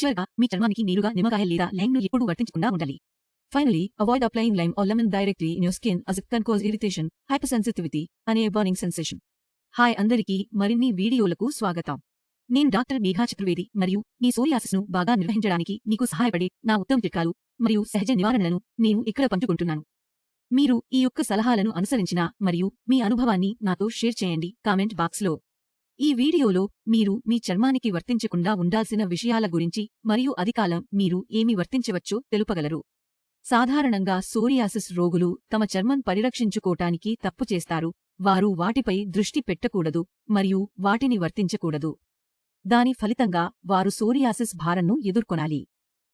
చివరగా మీ చర్మానికి నీరుగా నిమ్మకాయ లేదా లైమ్ను ఎప్పుడూ వర్తించకుండా ఉండాలి. Finally avoid applying lime or lemon directly in your skin as it can cause irritation hyper sensitivity అనే బర్నింగ్ సెన్సేషన్ హాయ్ అందరికీ మరిన్ని వీడియోలకు స్వాగతం. నేను డాక్టర్ మేఘా చతుర్వేది మరియు మీ సోరియాసిస్ను బాగా నిర్వహించడానికి మీకు సహాయపడే నా ఉత్తమ చిట్కాలు మరియు సహజ నివారణలను నేను ఇక్కడ పంచుకుంటున్నాను. మీరు ఈ యొక్క సలహాలను అనుసరించిన మరియు మీ అనుభవాన్ని నాతో షేర్ చేయండి. కామెంట్ బాక్స్లో. ఈ వీడియోలో మీరు మీ చర్మానికి వర్తించకుండా ఉండాల్సిన విషయాల గురించి మరియు అధికాలం మీరు ఏమి వర్తించవచ్చో తెలుపగలరు. సాధారణంగా సోరియాసిస్ రోగులు తమ చర్మం పరిరక్షించుకోటానికి తప్పు చేస్తారు. వారు వాటిపై దృష్టి పెట్టకూడదు మరియు వాటిని వర్తించకూడదు. దాని ఫలితంగా వారు సోరియాసిస్ భారంను ఎదుర్కొనాలి.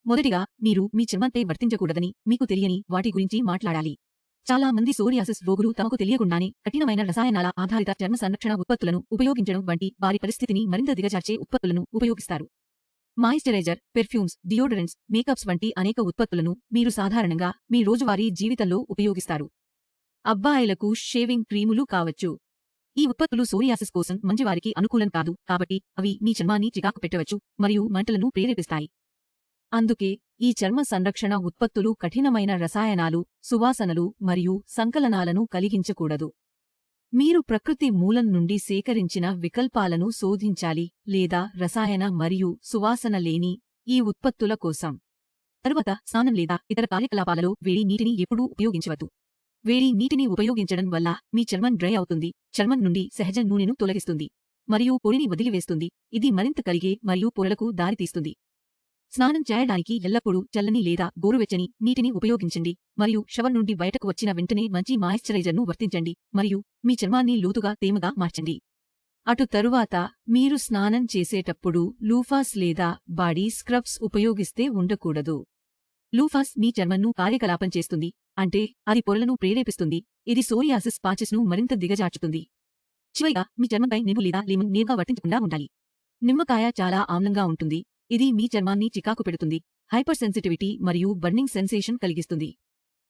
మొదటిగా మీరు మీ చర్మంపై వర్తించకూడదని మీకు తెలియని వాటి గురించి మాట్లాడాలి. చాలా మంది సోరియాసిస్ రోగులు తమకు తెలియకుండానే కఠినమైన రసాయనాల ఆధారిత చర్మ సంరక్షణ ఉత్పత్తులను ఉపయోగించడం వంటి వారి పరిస్థితిని మరింత దిగజార్చే ఉత్పత్తులను ఉపయోగిస్తారు. మాయిశ్చరైజర్ పెర్ఫ్యూమ్స్ డియోడరెంట్స్ మేకప్స్ వంటి అనేక ఉత్పత్తులను మీరు సాధారణంగా మీ రోజువారీ జీవితంలో ఉపయోగిస్తారు. అబ్బాయిలకు షేవింగ్ క్రీములు కావచ్చు. ఈ ఉత్పత్తులు సోరియాసిస్ కోసం మంచివారికి అనుకూలం కాదు కాబట్టి అవి మీ చర్మాన్ని చికాకు పెట్టవచ్చు మరియు మంటలను ప్రేరేపిస్తాయి. అందుకే ఈ చర్మ సంరక్షణ ఉత్పత్తులు కఠినమైన రసాయనాలు సువాసనలు మరియు సంకలనాలను కలిగించకూడదు. మీరు ప్రకృతి మూలం నుండి సేకరించిన వికల్పాలను శోధించాలి లేదా రసాయన మరియు సువాసన లేని ఈ ఉత్పత్తుల కోసం. తరువాత స్నానం లేదా ఇతర కార్యకలాపాలలో వేడి నీటిని ఎప్పుడూ ఉపయోగించవద్దు. వేడి నీటిని ఉపయోగించడం వల్ల మీ చర్మం డ్రై అవుతుంది చర్మం నుండి సహజ నూనెను తొలగిస్తుంది మరియు పొడిని వదిలివేస్తుంది. ఇది మరింత కలిగే మరియు పొరలకు దారితీస్తుంది. స్నానం చేయడానికి ఎల్లప్పుడూ చల్లని లేదా గోరువెచ్చని నీటిని ఉపయోగించండి మరియు షవర్ నుండి బయటకు వచ్చిన వెంటనే మంచి మాయిశ్చరైజర్ను వర్తించండి మరియు మీ చర్మాన్ని లోతుగా తేమగా మార్చండి. అటు తరువాత మీరు స్నానం చేసేటప్పుడు లూఫాస్ లేదా బాడీ స్క్రబ్స్ ఉపయోగిస్తే ఉండకూడదు. లూఫాస్ మీ చర్మంను కార్యకలాపం చేస్తుంది అంటే అది పొరలను ప్రేరేపిస్తుంది ఇది సోరియాసిస్ పాచెస్ను మరింత దిగజార్చుతుంది. చివరిగా మీ చర్మంపై నిమ్ము లేదా లెమన్ నేరుగా వర్తించకుండా ఉండాలి. నిమ్మకాయ చాలా ఆమ్లంగా ఉంటుంది ఇది మీ చర్మాన్ని చికాకు పెడుతుంది. హైపర్ సెన్సిటివిటీ మరియు బర్నింగ్ సెన్సేషన్ కలిగిస్తుంది.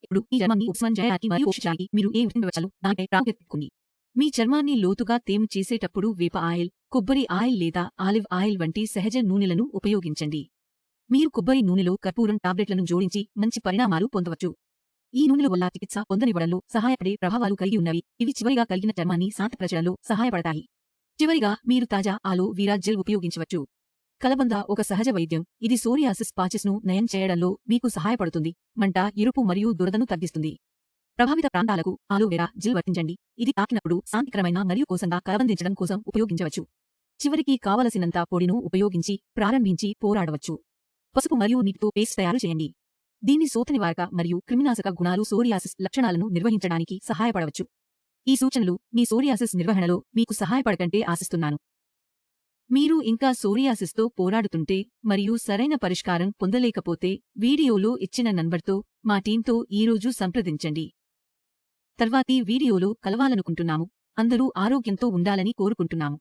ఇప్పుడు మీ చర్మాన్ని ఉపశమనం చేయడానికి మరియు పోషించడానికి మీరు ఏ వర్తించవచ్చాలో దానిపై ప్రాముఖ్యత పెట్టుకోండి. మీ చర్మాన్ని లోతుగా తేమ చేసేటప్పుడు వేప ఆయిల్ కొబ్బరి ఆయిల్ లేదా ఆలివ్ ఆయిల్ వంటి సహజ నూనెలను ఉపయోగించండి. మీరు కొబ్బరి నూనెలో కర్పూరం టాబ్లెట్లను జోడించి మంచి పరిణామాలు పొందవచ్చు. ఈ నూనెల వల్ల చికిత్స పొందనివ్వడంలో సహాయపడే ప్రభావాలు కలిగి ఉన్నవి. ఇవి చివరిగా కలిగిన చర్మాన్ని శాంతపరచడంలో సహాయపడతాయి. చివరిగా మీరు తాజా ఆలో వీరా జెల్ ఉపయోగించవచ్చు. కలబంద ఒక సహజ వైద్యం. ఇది సోరియాసిస్ పాచెస్ను నయం చేయడంలో మీకు సహాయపడుతుంది. మంట ఎరుపు మరియు దురదను తగ్గిస్తుంది. ప్రభావిత ప్రాంతాలకు ఆలోవెరా జిల్ వర్తించండి. ఇది తాకినప్పుడు శాంతికరమైన మరియు కోసంగా కలబందించడం కోసం ఉపయోగించవచ్చు. చివరికి కావలసినంత పొడిను ఉపయోగించి ప్రారంభించి పోరాడవచ్చు. పసుపు మరియు నీటితో పేస్ట్ తయారు చేయండి. దీని సోతనివారక మరియు క్రిమినాశక గుణాలు సోరియాసిస్ లక్షణాలను నిర్వహించడానికి సహాయపడవచ్చు. ఈ సూచనలు మీ సోరియాసిస్ నిర్వహణలో మీకు సహాయపడకంటే ఆశిస్తున్నాను. మీరు ఇంకా సోరియాసిస్తో పోరాడుతుంటే మరియు సరైన పరిష్కారం పొందలేకపోతే వీడియోలో ఇచ్చిన నంబర్తో మా టీంతో ఈరోజు సంప్రదించండి. తర్వాతి వీడియోలో కలవాలనుకుంటున్నాము. అందరూ ఆరోగ్యంతో ఉండాలని కోరుకుంటున్నాము.